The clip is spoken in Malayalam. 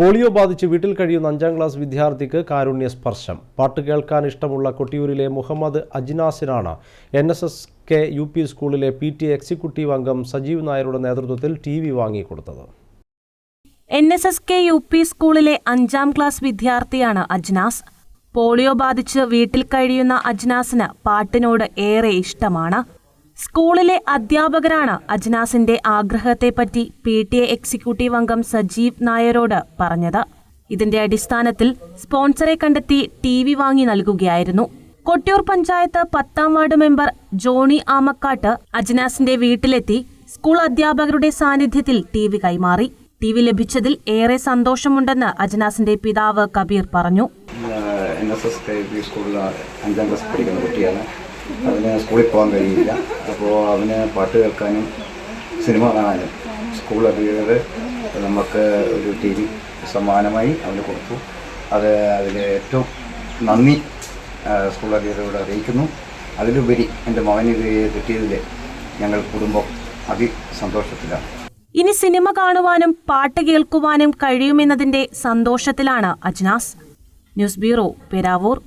പോളിയോ ബാധിച്ച് വീട്ടിൽ കഴിയുന്ന അഞ്ചാം ക്ലാസ് വിദ്യാർത്ഥിക്ക് കാരുണ്യ സ്പർശം. പാട്ട് കേൾക്കാൻ ഇഷ്ടമുള്ള കൊട്ടിയൂരിലെ Muhammad അജ്നാസിനാണ് N S S K U P സ്കൂളിലെ പി ടി എക്സിക്യൂട്ടീവ് അംഗം സജീവ് നായരുടെ നേതൃത്വത്തിൽ T V വാങ്ങിക്കൊടുത്തത്. N S S K U P സ്കൂളിലെ അഞ്ചാം ക്ലാസ് വിദ്യാർത്ഥിയാണ് അജ്നാസ്. പോളിയോ ബാധിച്ച് വീട്ടിൽ കഴിയുന്ന അജ്നാസിന് പാട്ടിനോട് ഏറെ ഇഷ്ടമാണ്. സ്കൂളിലെ അധ്യാപകരാണ് അജ്നാസിന്റെ ആഗ്രഹത്തെപ്പറ്റി പി ടി എ എക്സിക്യൂട്ടീവ് അംഗം സജീവ് നായരോട് പറഞ്ഞത്. ഇതിന്റെ അടിസ്ഥാനത്തിൽ സ്പോൺസറെ കണ്ടെത്തി ടി വി വാങ്ങി നൽകുകയായിരുന്നു. കൊട്ടിയൂർ പഞ്ചായത്ത് പത്താം വാർഡ് മെമ്പർ ജോണി ആമക്കാട്ട് അജ്നാസിന്റെ വീട്ടിലെത്തി സ്കൂൾ അധ്യാപകരുടെ സാന്നിധ്യത്തിൽ ടി വി കൈമാറി. ടി വി ലഭിച്ചതിൽ ഏറെ സന്തോഷമുണ്ടെന്ന് അജ്നാസിന്റെ പിതാവ് കബീർ പറഞ്ഞു. അഞ്ചാം ക്ലാസ് പഠിക്കുന്ന കുട്ടിയാണ്. അതിന് സ്കൂളിൽ പോകാൻ കഴിയില്ല. അപ്പോൾ അവന് പാട്ട് കേൾക്കാനും സിനിമ കാണാനും സ്കൂൾ അധികൃതർ നമുക്ക് ഒരു ടി വി സമ്മാനമായി അവന് കൊടുത്തു. അത് അതിൽ ഏറ്റവും നന്ദി സ്കൂൾ അധികൃതരോട് അറിയിക്കുന്നു. അതിലുപരി എന്റെ മകന് ഇത് കിട്ടിയതിൽ ഞങ്ങൾ കുടുംബം അതിസന്തോഷത്തിലാണ് ഇനി സിനിമ കാണുവാനും പാട്ട് കേൾക്കുവാനും കഴിയുമെന്നതിന്റെ സന്തോഷത്തിലാണ് അജ്നാസ്. News bureau Peravoor.